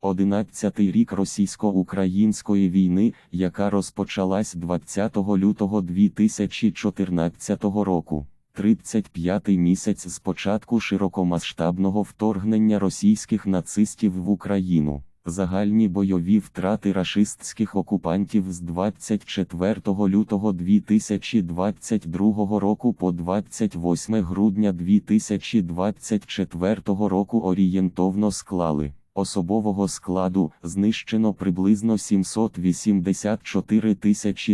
Одинадцятий рік російсько-української війни, яка розпочалась 20 лютого 2014 року. 35-й місяць з початку широкомасштабного вторгнення російських нацистів в Україну. Загальні бойові втрати рашистських окупантів з 24 лютого 2022 року по 28 грудня 2024 року орієнтовно склали. Особового складу знищено приблизно 784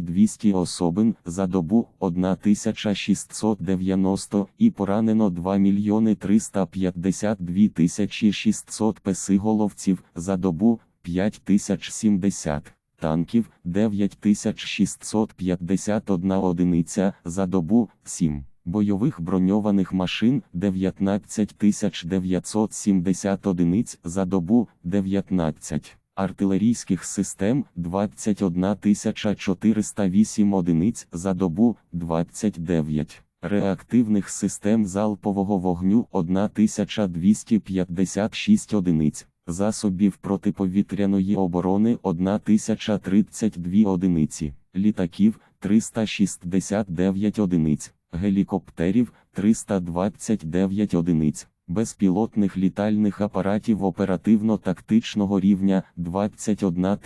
200 особин за добу 1690 і поранено 2 мільйони 352 600 песиголовців за добу 5070 танків 9651 одиниця за добу 7 бойових броньованих машин 19970 одиниць за добу 19, артилерійських систем 21408 одиниць за добу 29, реактивних систем залпового вогню 1256 одиниць. Засобів протиповітряної оборони 1032 одиниці, літаків 369 одиниць, гелікоптерів 329 одиниць, безпілотних літальних апаратів оперативно-тактичного рівня 21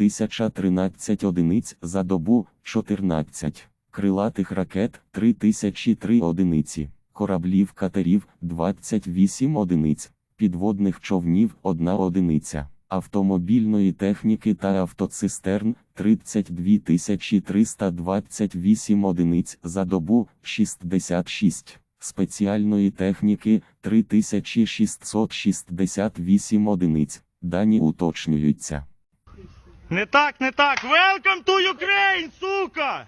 013 одиниць за добу 14, крилатих ракет 3003 одиниці, кораблів катерів 28 одиниць, підводних човнів 1 одиниця. Автомобільної техніки та автоцистерн 32 328 одиниць за добу 66, спеціальної техніки 3668 одиниць. Дані уточнюються. Не так, не так. Welcome to Ukraine, сука!